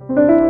thank you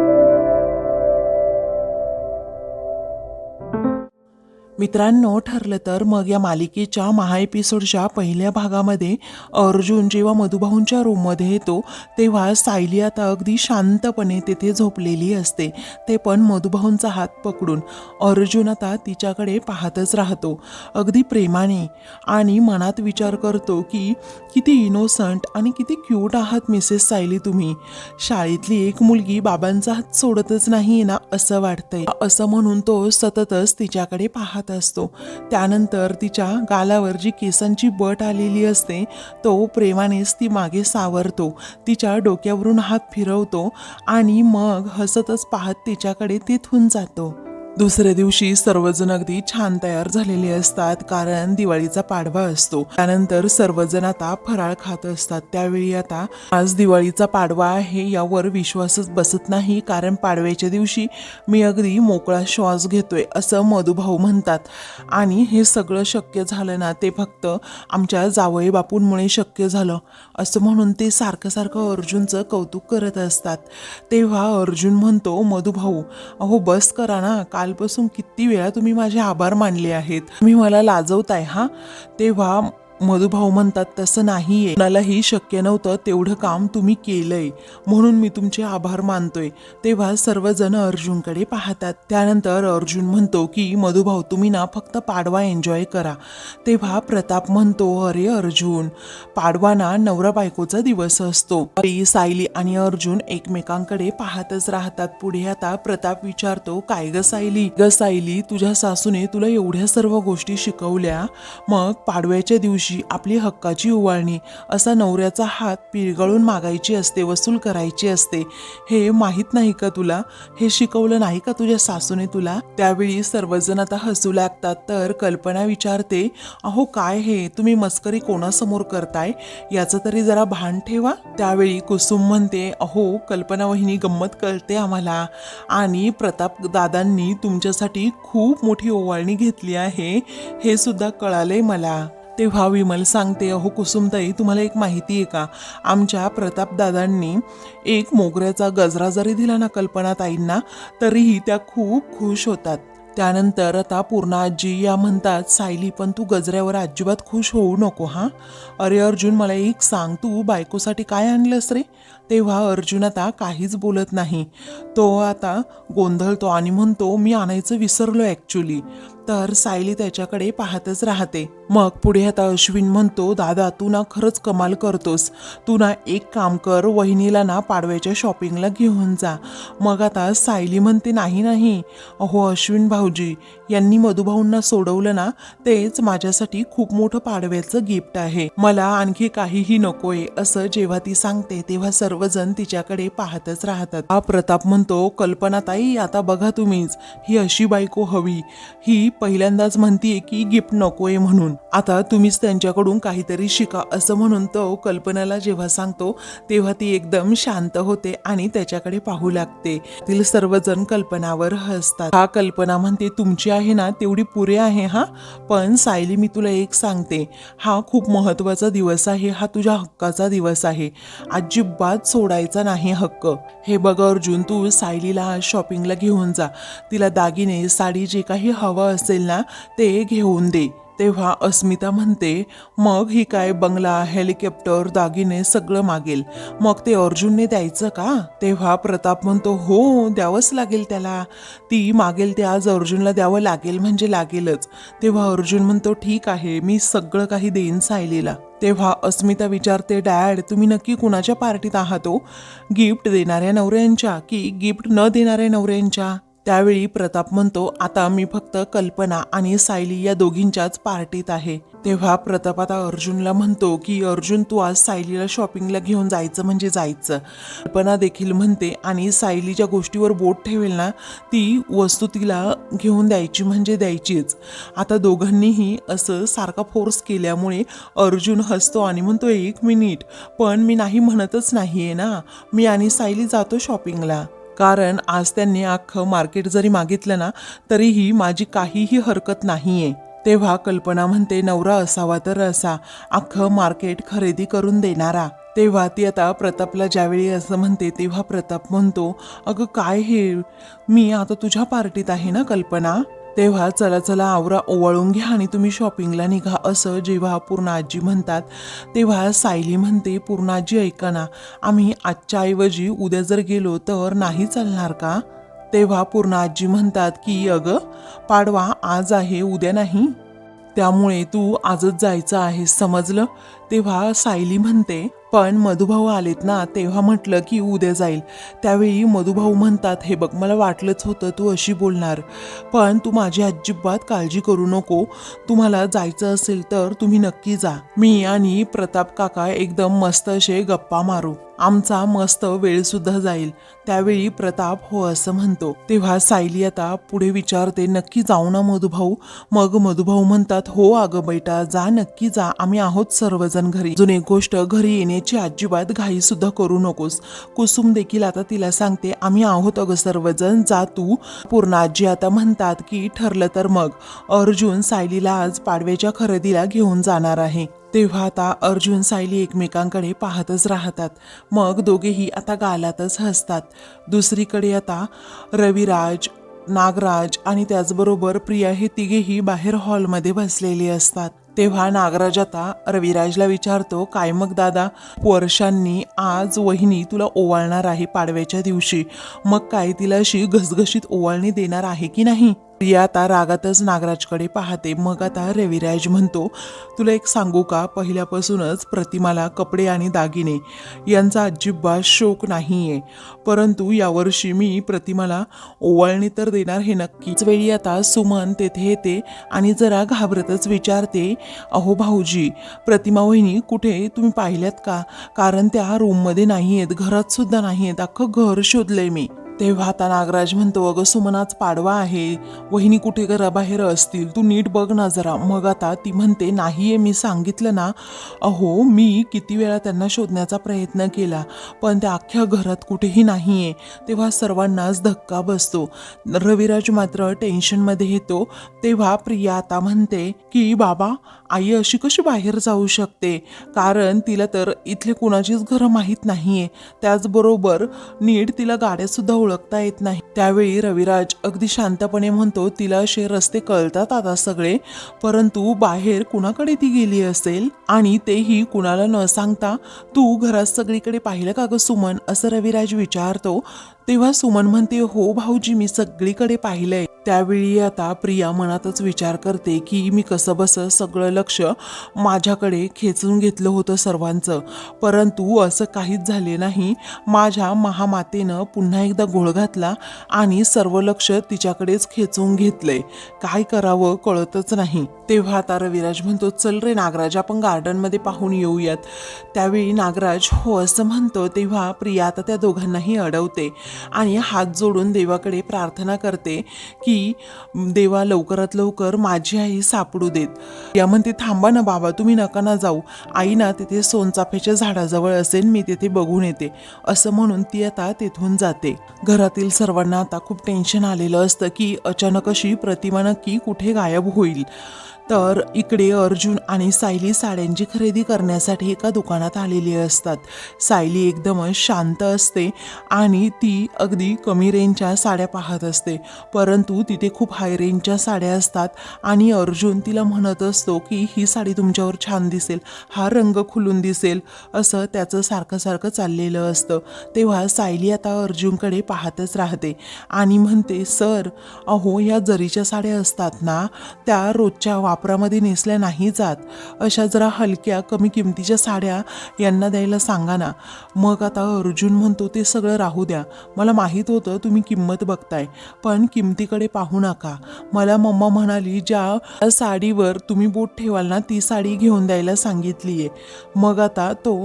मित्रांनो ठरलं तर मग या मालिकेच्या महा एपिसोडच्या पहिल्या भागामध्ये अर्जुन जेव्हा मधुभाऊंच्या रूममध्ये येतो तेव्हा सायली आता अगदी शांतपणे तेथे झोपलेली असते. ते पण मधुभाऊंचा हात पकडून. अर्जुन आता तिच्याकडे पाहतच राहतो. अगदी प्रेमाने आणि मनात विचार करतो की किती इनोसंट आणि किती क्यूट आहात मिसेस सायली तुम्ही. शाळेतली एक मुलगी बाबांचा हात सोडतच नाही ना असं वाटतंय. असं म्हणून तो सततच तिच्याकडे पाहत असतो. त्यानंतर तिच्या गालावर जी केसांची बट आलेली असते तो प्रेमानेच ती मागे सावरतो. तिच्या डोक्यावरून हात फिरवतो आणि मग हसतच पाहत तिच्याकडे तिथून जातो. दुसऱ्या दिवशी सर्वजण अगदी छान तयार झालेले असतात कारण दिवाळीचा पाडवा असतो. त्यानंतर सर्वजण आता फराळ खात असतात. त्यावेळी आता आज दिवाळीचा पाडवा आहे यावर विश्वासच बसत नाही कारण पाडव्याच्या दिवशी मी अगदी मोकळा श्वास घेतोय असं मधुभाऊ म्हणतात. आणि हे सगळं शक्य झालं ना ते फक्त आमच्या जावई बापूंमुळे शक्य झालं असं म्हणून ते सारखं सारखं अर्जुनचं कौतुक करत असतात. तेव्हा अर्जुन म्हणतो मधुभाऊ अहो बस करा ना कालपासून किती वेळा तुम्ही माझे आभार मानले आहेत? तुम्ही मला लाजवताय हा? तेव्हा मधुभाऊ म्हणतात तसं नाहीये. कुणालाही शक्य नव्हतं तेवढं काम तुम्ही केलंय. म्हणून मी तुमचे आभार मानतोय. तेव्हा सर्वजण अर्जुनकडे पाहतात. त्यानंतर अर्जुन म्हणतो की मधुभाऊ तुम्ही ना फक्त पाडवा एन्जॉय करा. तेव्हा प्रताप म्हणतो अरे अर्जुन पाडवा ना नवरा बायकोचा दिवस असतो. अरे सायली आणि अर्जुन एकमेकांकडे पाहतच राहतात. पुढे आता प्रताप विचारतो काय ग सायली? ग सायली तुझ्या सासूने तुला एवढ्या सर्व गोष्टी शिकवल्या. मग पाडव्याच्या दिवशी आपली हक्काची उवाळणी असा नवऱ्याचा हात पिरगळून मागायची असते वसूल करायची असते. हे माहीत नाही का तुला? हे शिकवलं नाही का तुझ्या सासूने तुला? त्यावेळी सर्वजण आता हसू लागतात तर कल्पना विचारते अहो काय हे? तुम्ही मस्करी कोणासमोर करताय? याचं तरी जरा भान ठेवा. त्यावेळी कुसुम म्हणते अहो कल्पना वहिनी गंमत कळते आम्हाला. आणि प्रताप दादांनी तुमच्यासाठी खूप मोठी ओवाळणी घेतली आहे. हे सुद्धा कळालंय मला. तेव्हा विमल सांगते अहो कुसुमताई तुम्हाला एक माहिती आहे का? आमच्या प्रतापदादांनी एक मोगऱ्याचा गजरा जरी दिला ना कल्पनाताईंना तरीही त्या खूप खुश होतात. त्यानंतर आता पूर्ण आजी या म्हणतात सायली पण तू गजऱ्यावर अजिबात खुश होऊ नको हां? अरे अर्जुन मला एक सांग तू बायकोसाठी काय आणलंस रे? तेव्हा अर्जुन आता काहीच बोलत नाही. तो आता गोंधळतो आणि म्हणतो मी आणायचं विसरलो ॲक्च्युली तर सायली त्याच्याकडे पाहतच राहते. मग पुढे आता अश्विन म्हणतो दादा तू ना खरंच कमाल करतोस. तू ना एक काम कर वहिनीला ना पाडव्याच्या शॉपिंगला घेऊन जा. मग आता सायली म्हणते नाही नाही. अहो अश्विन भाऊजी यांनी मधुभाऊंना सोडवलं ना तेच माझ्यासाठी खूप मोठं पाडव्याचं गिफ्ट आहे. मला आणखी काहीही नकोय असं जेव्हा ती सांगते तेव्हा सर्वजण तिच्याकडे पाहतच राहतात. हा प्रताप म्हणतो कल्पना ताई आता बघा तुम्हीच. ही अशी बायको हवी. ही पहिल्यांदाच म्हणतीये की गिफ्ट नकोय म्हणून. आता तुम्हीच त्यांच्याकडून काहीतरी शिका असं म्हणून तो कल्पनाला जेव्हा सांगतो तेव्हा ती एकदम शांत होते आणि त्याच्याकडे पाहू लागते. तिल सर्वजण कल्पनावर हसतात. हा कल्पना म्हणते तुमची आहे ना तेवढी पुरे आहे हा? पण सायली मी तुला एक सांगते. हा खूप महत्त्वाचा दिवस आहे हा तुझ्या हक्काचा दिवस आहे. अजिबात सोडायचा नाही हक्क. हे बघ अर्जुन तू सायलीला आज शॉपिंगला घेऊन जा. तिला दागिने साडी जे काही हवं असेल ना ते घेऊन दे. तेव्हा अस्मिता म्हणते मग ही काय बंगला हेलिकॉप्टर दागिने सगळं मागेल. मग ते अर्जुनने द्यायचं का? तेव्हा प्रताप म्हणतो हो द्यावंच लागेल त्याला. ती मागेल ते आज अर्जुनला द्यावं लागेल म्हणजे लागेलच. तेव्हा अर्जुन म्हणतो ठीक आहे मी सगळं काही देईन सायलीला. तेव्हा अस्मिता विचारते डॅड तुम्ही नक्की कुणाच्या पार्टीत आहात हो? गिफ्ट देणाऱ्या नवऱ्यांच्या की गिफ्ट न देणाऱ्या नवऱ्यांच्या? त्यावेळी प्रताप म्हणतो आता मी फक्त कल्पना आणि सायली या दोघींच्याच पार्टीत आहे. तेव्हा प्रताप आता अर्जुनला म्हणतो की अर्जुन तू आज सायलीला शॉपिंगला घेऊन जायचं म्हणजे जायचं. कल्पना देखील म्हणते आणि सायली ज्या गोष्टीवर बोट ठेवेल ना ती वस्तू तिला घेऊन द्यायची म्हणजे द्यायचीच. आता दोघांनीही असं सारखा फोर्स केल्यामुळे अर्जुन हसतो आणि म्हणतो एक मिनिट पण मी नाही म्हणतच नाही आहे ना. मी आणि सायली जातो शॉपिंगला. कारण आज त्यांनी अख्खं मार्केट जरी मागितलं ना तरीही माझी काहीही हरकत नाही आहे तेव्हा कल्पना म्हणते नवरा असावा तर असा अख्खं मार्केट खरेदी करून देणारा. तेव्हा ती आता प्रतापला ज्यावेळी असं म्हणते तेव्हा प्रताप म्हणतो अगं काय हे? मी आता तुझ्या पार्टीत आहे ना कल्पना? तेव्हा चला चला आवरा ओवाळून घ्या आणि तुम्ही शॉपिंगला निघा. असं जेव्हा पूर्ण आजी म्हणतात तेव्हा सायली म्हणते पूर्ण आजी ऐका ना आम्ही आजच्या ऐवजी उद्या जर गेलो तर नाही चालणार का? तेव्हा पूर्ण आजी म्हणतात की अगं पाडवा आज आहे उद्या नाही. त्यामुळे तू आजच जायचं आहे समजलं? तेव्हा सायली म्हणते पण मधुभाऊ आलेत ना तेव्हा म्हटलं की उद्या जाईल. त्यावेळी मधुभाऊ म्हणतात हे बघ मला वाटलंच होतं तू अशी बोलणार. पण तू माझी अजिबात काळजी करू नको. तुम्हाला जायचं असेल तर तुम्ही नक्की जा. मी आणि प्रताप काका एकदम मस्त असे गप्पा मारू. आमचा मस्त वेळ सुद्धा जाईल. त्यावेळी प्रताप हो असं म्हणतो. तेव्हा सायली आता पुढे विचारते नक्की जाऊ ना मधुभाऊ? मग मधुभाऊ म्हणतात हो अगं बैटा जा नक्की जा. आम्ही आहोत सर्वजण घरी. जुने गोष्ट घरी येण्याची अजिबात घाई सुद्धा करू नकोस. कुसुम देखील आता तिला सांगते आम्ही आहोत अगं सर्वजण जा तू. पूर्ण आजी आता म्हणतात की ठरलं तर मग. अर्जुन सायलीला आज पाडव्याच्या खरेदीला घेऊन जाणार आहे. तेव्हा आता अर्जुन सायली एकमेकांकडे पाहतच राहतात. मग दोघेही आता गालातच हसतात. दुसरीकडे आता रविराज नागराज आणि त्याचबरोबर प्रिया हे तिघेही बाहेर हॉलमध्ये बसलेले असतात. तेव्हा नागराज आता रविराजला विचारतो काय मग दादा वर्षांनी आज वहिनी तुला ओवाळणार आहे पाडव्याच्या दिवशी. मग काय तिला अशी घसघशीत ओवाळणी देणार आहे की नाही? प्रिया आता रागातच नागराजकडे पाहते. मग आता रविराज म्हणतो तुला एक सांगू का? पहिल्यापासूनच प्रतिमाला कपडे आणि दागिने यांचा अजिबात शोक नाहीये. परंतु यावर्षी मी प्रतिमाला ओवाळणी तर देणार हे नक्कीच. वेळी आता सुमन तेथे येते आणि जरा घाबरतच विचारते अहो भाऊजी प्रतिमा वहिनी कुठे? तुम्ही पाहिल्यात का? कारण त्या रूममध्ये नाही आहेत घरात सुद्धा नाही आहेत अख्खं घर शोधलंय मी. तेव्हा आता नागराज म्हणतो अगं सुमनाच पाडवा आहे. वहिनी कुठे घराबाहेर असतील? तू नीट बघ ना जरा. मग आता ती म्हणते नाही आहे मी सांगितलं ना. अहो मी किती वेळा त्यांना शोधण्याचा प्रयत्न केला पण त्या अख्ख्या घरात कुठेही नाही आहे तेव्हा सर्वांनाच धक्का बसतो. रविराज मात्र टेन्शनमध्ये येतो. तेव्हा प्रिया आता म्हणते की बाबा आई अशी कशी बाहेर जाऊ शकते? कारण तिला तर इथले कुणाचीच घरं माहीत नाही आहे त्याचबरोबर नीट तिला गाड्यासुद्धा ओळखता येत नाही. त्यावेळी रविराज अगदी शांतपणे म्हणतो तिला असे रस्ते कळतात आता सगळे परंतु बाहेर कुणाकडे ती गेली असेल? आणि तेही कुणाला न सांगता तू घरात सगळीकडे पाहिलं का ग सुमन? असं रविराज विचारतो. तेव्हा सुमन म्हणते हो भाऊजी मी सगळीकडे पाहिलंय. त्यावेळी आता प्रिया मनातच विचार करते की मी कसं बसं सगळं लक्ष माझ्याकडे खेचून घेतलं होतं सर्वांचं. परंतु असं काहीच झाले नाही. माझ्या महामातेनं पुन्हा एकदा घोळ घातला आणि सर्व लक्ष तिच्याकडेच खेचून घेतलंय. काय करावं कळतच नाही. तेव्हा आता रविराज म्हणतो चल रे नागराज आपण गार्डनमध्ये पाहून येऊयात. त्यावेळी नागराज हो असं म्हणतो. तेव्हा प्रिया आता त्या दोघांनाही अडवते. आणि हात जोडून देवाकडे प्रार्थना करते की देवा लवकरात लवकर माझी आई सापडू देत. या म्हणते थांबा ना बाबा तुम्ही नका ना जाऊ. आई ना तिथे सोनचाफ्याच्या झाडाजवळ असेल मी तिथे बघून येते. असं म्हणून ती आता तिथून जाते. घरातील सर्वांना आता खूप टेन्शन आलेलं असतं की अचानक अशी प्रतिमा नक्की कुठे गायब होईल? तर इकडे अर्जुन आणि सायली साड्यांची खरेदी करण्यासाठी एका दुकानात आलेली असतात. सायली एकदमच शांत असते आणि ती अगदी कमी रेंजच्या साड्या पाहत असते. परंतु तिथे खूप हाय रेंजच्या साड्या असतात आणि अर्जुन तिला म्हणत असतो की ही साडी तुमच्यावर छान दिसेल हा रंग खुलून दिसेल असं त्याचं सारखं सारखं चाललेलं असतं. तेव्हा सायली आता अर्जुनकडे पाहतच राहते आणि म्हणते सर अहो या जरीच्या साड्या असतात ना त्या रोजच्या वापरामध्ये नेसल्या नाही जात. अशा जरा हलक्या कमी किमतीच्या साड्या यांना द्यायला सांगा ना. मग आता अर्जुन म्हणतो ते सगळं राहू द्या. मला माहीत होतं तुम्ही किंमत बघताय पण किमतीकडे पाहू नका. मला मम्मा म्हणाली ज्या साडीवर तुम्ही बोट ठेवाल ना ती साडी घेऊन द्यायला सांगितली आहे मग आता तो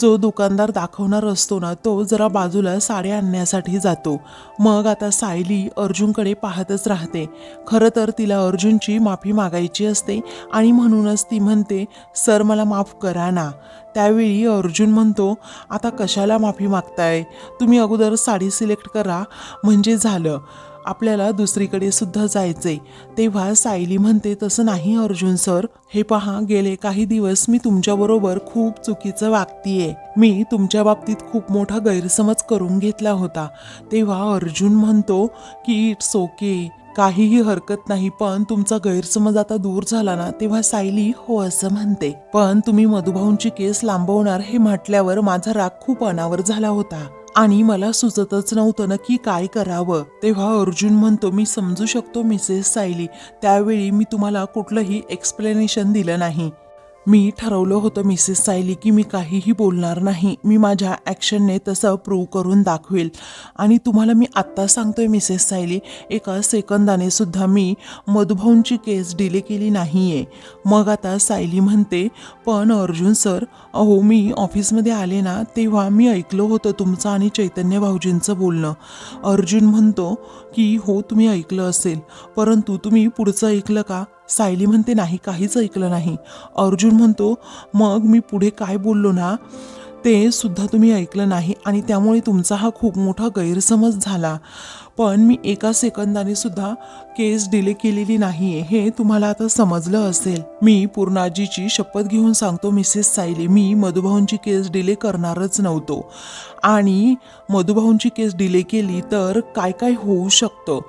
जो दुकानदार दाखवणार असतो ना तो जरा बाजूला साड्या आणण्यासाठी जातो. मग आता सायली अर्जुनकडे पाहतच राहते. खरं तर तिला अर्जुनची माफी मागायची असते आणि म्हणूनच ती म्हणते सर मला माफ करा ना. त्यावेळी अर्जुन म्हणतो आता कशाला माफी मागताय? तुम्ही अगोदर साडी सिलेक्ट करा. म्हणजे झालं. आपल्याला दुसरीकडे सुद्धा जायचंय. तेव्हा सायली म्हणते तसं नाही अर्जुन सर. हे पहा गेले काही दिवस मी तुमच्याबरोबर खूप चुकीचं वागतीये. मी तुमच्या बाबतीत खूप मोठा गैरसमज करून घेतला होता. तेव्हा अर्जुन म्हणतो की इट्स ओके काहीही हरकत नाही पण तुमचा गैरसमज आता दूर झाला ना तेव्हा सायली हो असं म्हणते. पण तुम्ही मधुभाऊंची केस लांबवणार हे म्हटल्यावर माझा राग खूप अनावर झाला होता. आणि मला सुचतच नव्हतं नक्की काय करावं. तेव्हा अर्जुन म्हणतो मी समजू शकतो मिसेस सायली. त्यावेळी मी तुम्हाला कुठलंही एक्सप्लेनेशन दिलं नाही. मी ठरवलं होतं मिसेस सायली की मी काहीही बोलणार नाही. मी माझ्या ॲक्शनने तसं प्रूव्ह करून दाखवेल. आणि तुम्हाला मी आत्ता सांगतोय मिसेस सायली एका सेकंदाने सुद्धा मी मधुभाऊंची केस डिले केली नाही आहे मग आता सायली म्हणते पण अर्जुन सर अहो मी ऑफिसमध्ये आले ना तेव्हा मी ऐकलं होतं तुमचं आणि चैतन्य भाऊजींचं बोलणं. अर्जुन म्हणतो की हो तुम्ही ऐकलं असेल. परंतु तुम्ही पुढचं ऐकलं का? सायली म्हणते नाही काहीच ऐकलं नाही. अर्जुन म्हणतो मग मी पुढे काय बोललो ना ते सुद्धा तुम्ही ऐकलं नाही आणि त्यामुळे तुमचा हा खूप मोठा गैरसमज झाला. पण मी एका सेकंदाने सुद्धा केस डिले केलेली नाहीये हे तुम्हाला आता समजलं असेल. मी पूर्णाजीची शपथ घेऊन सांगतो मिसेस सायली मी मधुभाऊंची केस डिले करणारच नव्हतो. आणि मधुभाऊंची केस डिले केली तर काय काय होऊ शकतं?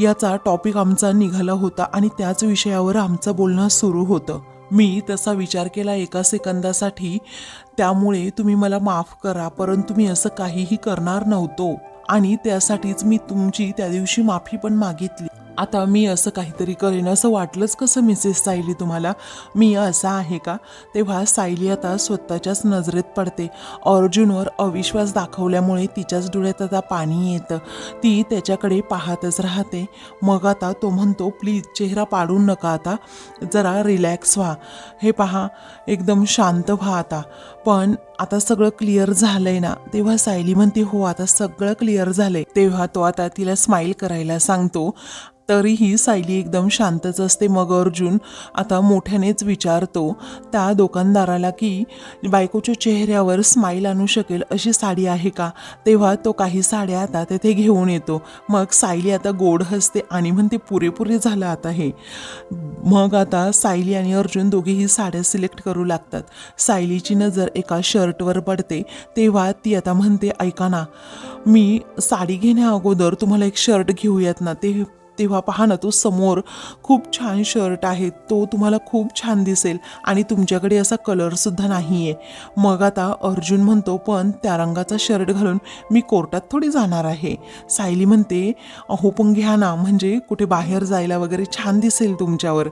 याचा टॉपिक आमचा निघाला होता आणि त्याच विषयावर आमचं बोलणं सुरू होतं. मी तसा विचार केला एका सेकंदासाठी त्यामुळे तुम्ही मला माफ करा परंतु मी असं काहीही करणार नव्हतो. आणि त्यासाठीच मी तुमची त्या दिवशी माफी पण मागितली. आता मी असं काहीतरी करेन असं वाटलंच कसं मिसेस सायली तुम्हाला? मी असा आहे का? तेव्हा सायली आता स्वतःच्याच नजरेत पडते. अर्जुनवर अविश्वास दाखवल्यामुळे तिच्याच डोळ्यात आता पाणी येतं. ती त्याच्याकडे पाहतच राहते. मग आता तो म्हणतो प्लीज चेहरा पाडू नका आता. जरा रिलॅक्स व्हा. हे पहा एकदम शांत व्हा आता. पण आता सगळं क्लिअर झालंय ना तेव्हा सायली म्हणते हो आता सगळं क्लिअर झालंय. तेव्हा तो आता तिला स्माईल करायला सांगतो. तरीही सायली एकदम शांतच असते. मग अर्जुन आता मोठ्यानेच विचारतो त्या दुकानदाराला की बायकोच्या चेहऱ्यावर स्माईल आणू शकेल अशी साडी आहे का? तेव्हा तो काही साड्या आता तेथे घेऊन येतो. मग सायली आता गोड हसते आणि म्हणते पुरेपुरे झालं आता हे. मग आता सायली आणि अर्जुन दोघेही साड्या सिलेक्ट करू लागतात. सायलीची नजर एका शर्ट शर्टवर पडते तेव्हा ती आता म्हणते ऐका ना मी साडी घेण्या अगोदर तुम्हाला एक शर्ट घेऊयात ना ते तेव्हा पहा ना तो समोर खूप छान शर्ट आहे तो तुम्हाला खूप छान दिसेल आणि तुमच्याकडे असा कलरसुद्धा नाही आहे मग आता अर्जुन म्हणतो पण त्या रंगाचा शर्ट घालून मी कोर्टात थोडी जाणार आहे. सायली म्हणते अहो पण घ्या ना म्हणजे कुठे बाहेर जायला वगैरे छान दिसेल तुमच्यावर.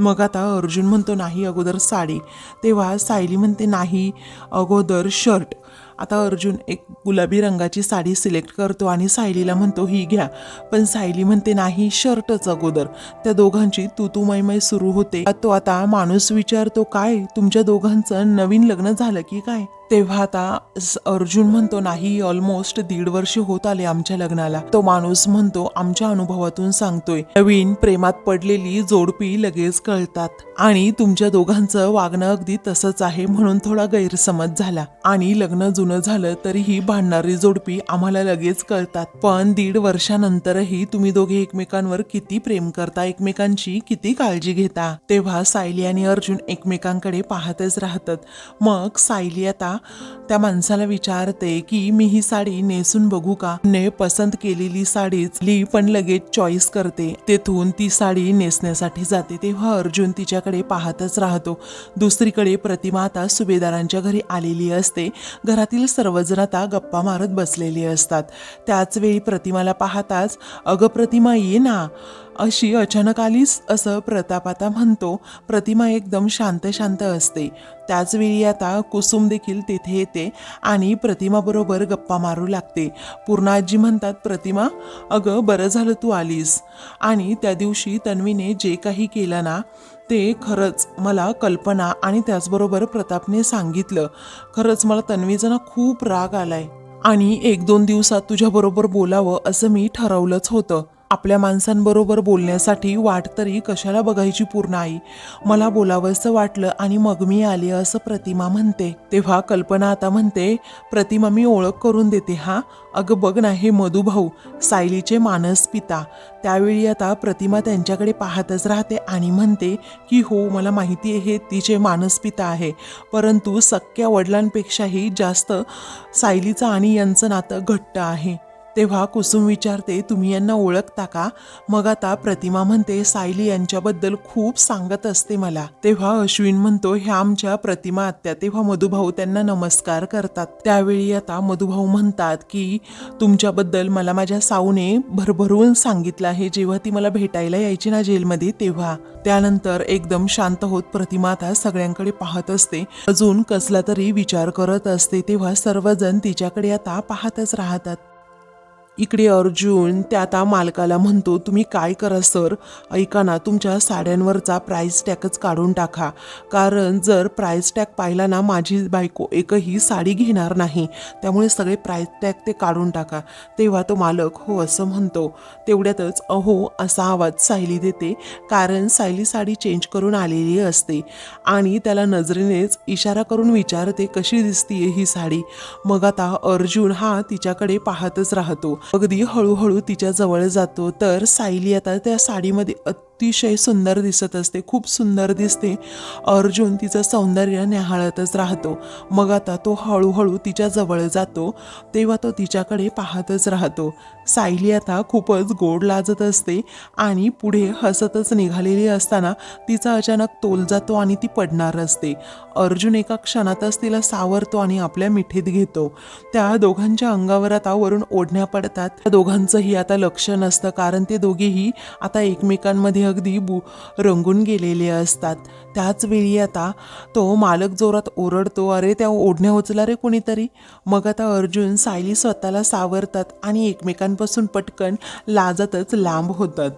मग आता अर्जुन म्हणतो नाही अगोदर साडी. तेव्हा सायली म्हणते नाही अगोदर शर्ट. आता अर्जुन एक गुलाबी रंगाची साडी सिलेक्ट करतो आणि सायलीला म्हणतो ही घ्या. पण सायली म्हणते नाही शर्टच अगोदर. त्या दोघांची तू तू सुरू होते. तो आता माणूस विचारतो काय तुमच्या दोघांचं नवीन लग्न झालं की काय? तेव्हा आता अर्जुन म्हणतो नाही ऑलमोस्ट दीड वर्ष होत आले आमच्या लग्नाला. तो माणूस म्हणतो आमच्या अनुभवातून सांगतोय नवीन प्रेमात पडलेली जोडपी लगेच कळतात आणि तुमच्या दोघांचं वागणं अगदी तसंच आहे म्हणून थोडा गैरसमज झाला आणि लग्न जुनं झालं तरीही भांडणारी जोडपी आम्हाला लगेच कळतात. पण दीड वर्षानंतरही तुम्ही दोघे एकमेकांवर किती प्रेम करता एकमेकांची किती काळजी घेता? तेव्हा सायली आणि अर्जुन एकमेकांकडे पाहतच राहतात. मग सायली आता त्या माणसाला विचारते की मी ही साडी नेसून बघू का? ने पसंत केलेली साडीच. ली पण लगेच चॉईस करते. तेथून ती साडी नेसण्यासाठी जाते. तेव्हा अर्जुन तिच्याकडे पाहतच राहतो. दुसरीकडे प्रतिमा आता सुभेदारांच्या घरी आलेली असते. घरातील सर्वजण आता गप्पा मारत बसलेले असतात. त्याच वेळी प्रतिमाला पाहताच अगं प्रतिमा ये ना. अशी अचानक आलीच असं प्रताप आता म्हणतो. प्रतिमा एकदम शांत शांत असते त्याचवेळी आता कुसुम देखील तेथे येते आणि प्रतिमाबरोबर गप्पा मारू लागते. पूर्णाजी म्हणतात प्रतिमा अगं बरं झालं तू आलीस. आणि त्या दिवशी तन्वीने जे काही केलं ना ते खरंच मला कल्पना आणि त्याचबरोबर प्रतापने सांगितलं. खरंच मला तन्वीचा ना खूप राग आलाय. आणि एक दोन दिवसात तुझ्याबरोबर बोलावं असं मी ठरवलंच होतं. आपल्या माणसांबरोबर बोलण्यासाठी वाट तरी कशाला बघायची पूर्ण आई? मला बोलावंसं वाटलं आणि मग मी आले असं प्रतिमा म्हणते. तेव्हा कल्पना आता म्हणते प्रतिमा मी ओळख करून देते हा? अगं बघ ना हे मधुभाऊ सायलीचे मानस पिता. त्यावेळी आता प्रतिमा त्यांच्याकडे पाहतच राहते आणि म्हणते की हो मला माहिती आहे तिचे मानस पिता आहे. परंतु सख्या वडिलांपेक्षाही जास्त सायलीचं आणि यांचं नातं घट्ट आहे. तेव्हा कुसुम विचारते तुम्ही यांना ओळखता का? मग आता प्रतिमा म्हणते सायली यांच्याबद्दल खूप सांगत असते मला. तेव्हा अश्विन म्हणतो ह्या आमच्या प्रतिमा आत्या. तेव्हा मधुभाऊ त्यांना नमस्कार करतात. त्यावेळी आता मधुभाऊ म्हणतात की तुमच्याबद्दल मला माझ्या साऊने भरभरून सांगितलं आहे. जेव्हा ती मला भेटायला यायची ना जेलमध्ये तेव्हा. त्यानंतर एकदम शांत होत प्रतिमा आता सगळ्यांकडे पाहत असते. अजून कसला तरी विचार करत असते. तेव्हा सर्वजण तिच्याकडे आता पाहतच राहतात. इकडे अर्जुन त्या आता मालकाला म्हणतो तुम्ही काय करा सर? ऐका ना तुमच्या साड्यांवरचा प्राईस टॅगच काढून टाका. कारण जर प्राईस टॅग पाहिला ना माझी बायको एकही साडी घेणार नाही. त्यामुळे सगळे प्राईस टॅग ते काढून टाका. तेव्हा तो मालक हो असं म्हणतो. तेवढ्यातच अहो असा आवाज सायली देते कारण सायली साडी चेंज करून आलेली असते. आणि त्याला नजरेनेच इशारा करून विचारते कशी दिसतीये ही साडी? मग आता अर्जुन हा तिच्याकडे पाहतच राहतो. अगदी हळूहळू तिच्या जवळ जातो. तर सायली आता त्या साडीमध्ये अतिशय सुंदर दिसत असते. खूप सुंदर दिसते. अर्जुन तिचं सौंदर्य न्याहाळतच राहतो. मग आता तो हळूहळू तिच्या जवळ जातो. तेव्हा तो तिच्याकडे पाहतच राहतो. सायली आता खूपच गोड लाजत असते आणि पुढे हसतच निघालेली असताना तिचा अचानक तोल जातो आणि ती पडणार असते. अर्जुन एका क्षणातच तिला सावरतो आणि आपल्या मिठीत घेतो. त्या दोघांच्या अंगावर आता वरून ओढण्या पडतात. त्या दोघांचंही आता लक्ष नसतं कारण ते दोघेही आता एकमेकांमध्ये अगदी बु रंगून गेलेले असतात. त्याच वेळी आता तो मालक जोरात ओरडतो अरे त्या ओढण्या उचला रे कोणीतरी. मग आता अर्जुन सायली स्वतःला सावरतात आणि एकमेकांपासून पटकन लाजतच लांब होतात.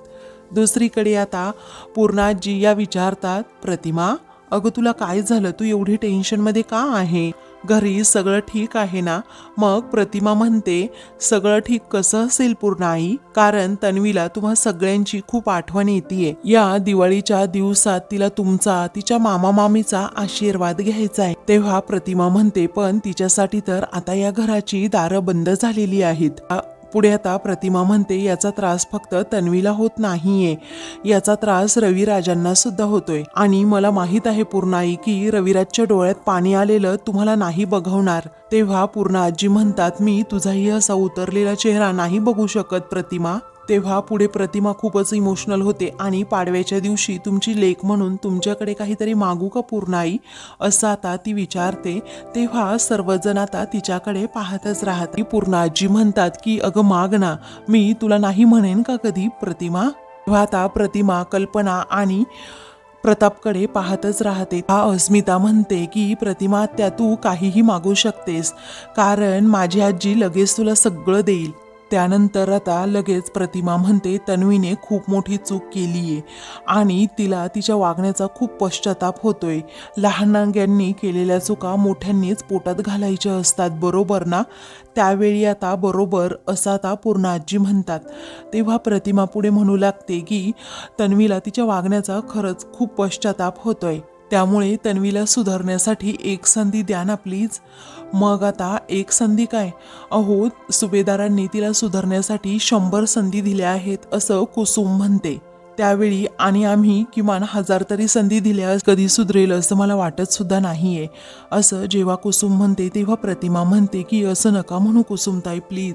दुसरीकडे आता पूर्णाजी या विचारतात प्रतिमा अगं तुला काय झालं? तू एवढी टेन्शनमध्ये का आहे? घरी सगळं ठीक आहे ना? मग प्रतिमा म्हणते सगळं ठीक कसं असेल पूर्ण आई कारण तन्वीला तुम्हा सगळ्यांची खूप आठवण येते या दिवाळीच्या दिवसात तिला तुमचा तिच्या मामा मामीचा आशीर्वाद घ्यायचा आहे. तेव्हा प्रतिमा म्हणते पण तिच्यासाठी तर आता या घराची दारं बंद झालेली आहेत. पुढे आता प्रतिमा म्हणते याचा त्रास फक्त तन्वीला होत नाहीये. याचा त्रास रविराजांना सुद्धा होतोय. आणि मला माहीत आहे पूर्ण आई की रविराजच्या डोळ्यात पाणी आलेलं तुम्हाला नाही बघवणार. तेव्हा पूर्ण आजी म्हणतात मी तुझाही असा उतरलेला चेहरा नाही बघू शकत प्रतिमा. तेव्हा पुढे प्रतिमा खूपच इमोशनल होते आणि पाडव्याच्या दिवशी तुमची लेख म्हणून तुमच्याकडे काहीतरी मागू का पूर्ण आई असं आता ती विचारते. तेव्हा सर्वजण आता तिच्याकडे पाहतच राहते पूर्ण आजी म्हणतात की अगं माग ना मी तुला नाही म्हणेन का कधी प्रतिमा? तेव्हा आता प्रतिमा कल्पना आणि प्रतापकडे पाहतच राहते. हा अस्मिता म्हणते की प्रतिमा त्या तू काहीही मागू शकतेस. कारण माझी आजी लगेच तुला सगळं देईल. त्यानंतर आता लगेच प्रतिमा म्हणते तन्वीने खूप मोठी चूक केली आहे आणि तिला तिच्या वागण्याचा खूप पश्चाताप होतोय. लहानांग्यांनी केलेल्या चुका मोठ्यांनीच पोटात घालायच्या असतात बरोबर ना? त्यावेळी आता बरोबर असं आता पूर्ण आजी म्हणतात. तेव्हा प्रतिमा पुढे म्हणू लागते की तन्वीला तिच्या वागण्याचा खरंच खूप पश्चाताप होतोय. त्यामुळे तन्वीला सुधारण्यासाठी एक संधी द्या ना प्लीज मग आता एक संधी काय? अहो सुभेदारांनी तिला सुधारण्यासाठी शंभर संधी दिल्या आहेत असं कुसुम म्हणते. त्यावेळी आणि आम्ही किमान हजार तरी संधी दिल्या कधी सुधरेल असं मला वाटत सुद्धा नाहीये. असं जेव्हा कुसुम म्हणते तेव्हा प्रतिमा म्हणते की असं नका म्हणू कुसुमताई प्लीज.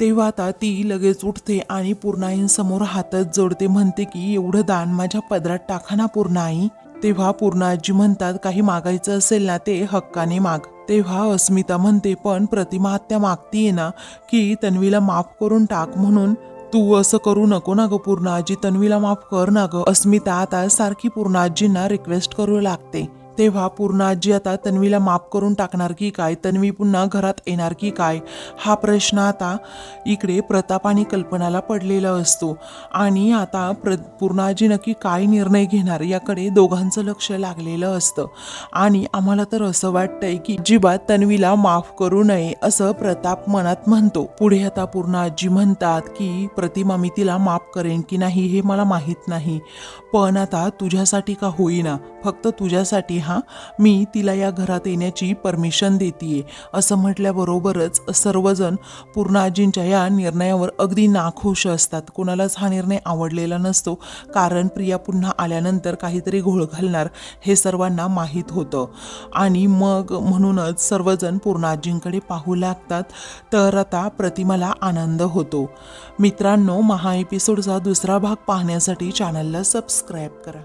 तेव्हा आता ती लगेच उठते आणि पूर्णाईंसमोर हातच जोडते म्हणते की एवढं दान माझ्या पदरात टाका ना पूर्णाई. तेव्हा पूर्ण आजी म्हणतात काही मागायचं असेल ना ते हक्काने माग. तेव्हा अस्मिता म्हणते पण प्रतिमा आत्या मागतीये ना की तन्वीला माफ करून टाक म्हणून. तू असं करू नको ना ग पूर्णाजी तन्वीला माफ कर ना ग. अस्मिता आता सारखी पूर्णाजींना रिक्वेस्ट करू लागते. तेव्हा पूर्ण आजी आता तन्वीला माफ करून टाकणार की काय? तन्वी पुन्हा घरात येणार की काय? हा प्रश्न आता इकडे प्रताप आणि कल्पनाला पडलेला असतो. आणि आता प्र पूर्ण आजी नक्की काय निर्णय घेणार याकडे दोघांचं लक्ष लागलेलं असतं. आणि आम्हाला तर असं वाटतंय की जिबात तन्वीला माफ करू नये असं प्रताप मनात म्हणतो. पुढे आता पूर्ण आजी म्हणतात की प्रतिमा मी तिला माफ करेन की नाही हे मला माहीत नाही. पण आता तुझ्यासाठी का होईना? फक्त तुझ्यासाठी हा मी तिला या घरात येण्याची परमिशन देतीये. असं म्हटल्याबरोबरच सर्वजण पूर्ण आजींच्या या निर्णयावर अगदी नाखुश असतात. कोणालाच हा निर्णय आवडलेला नसतो. कारण प्रिया पुन्हा आल्यानंतर काहीतरी घोळ घालणार हे सर्वांना माहीत होतं. आणि मग म्हणूनच सर्वजण पूर्ण आजींकडे पाहू लागतात. तर आता प्रतिमाला आनंद होतो. मित्रांनो महा एपिसोडचा दुसरा भाग पाहण्यासाठी चॅनलला सबस्क्राईब करा.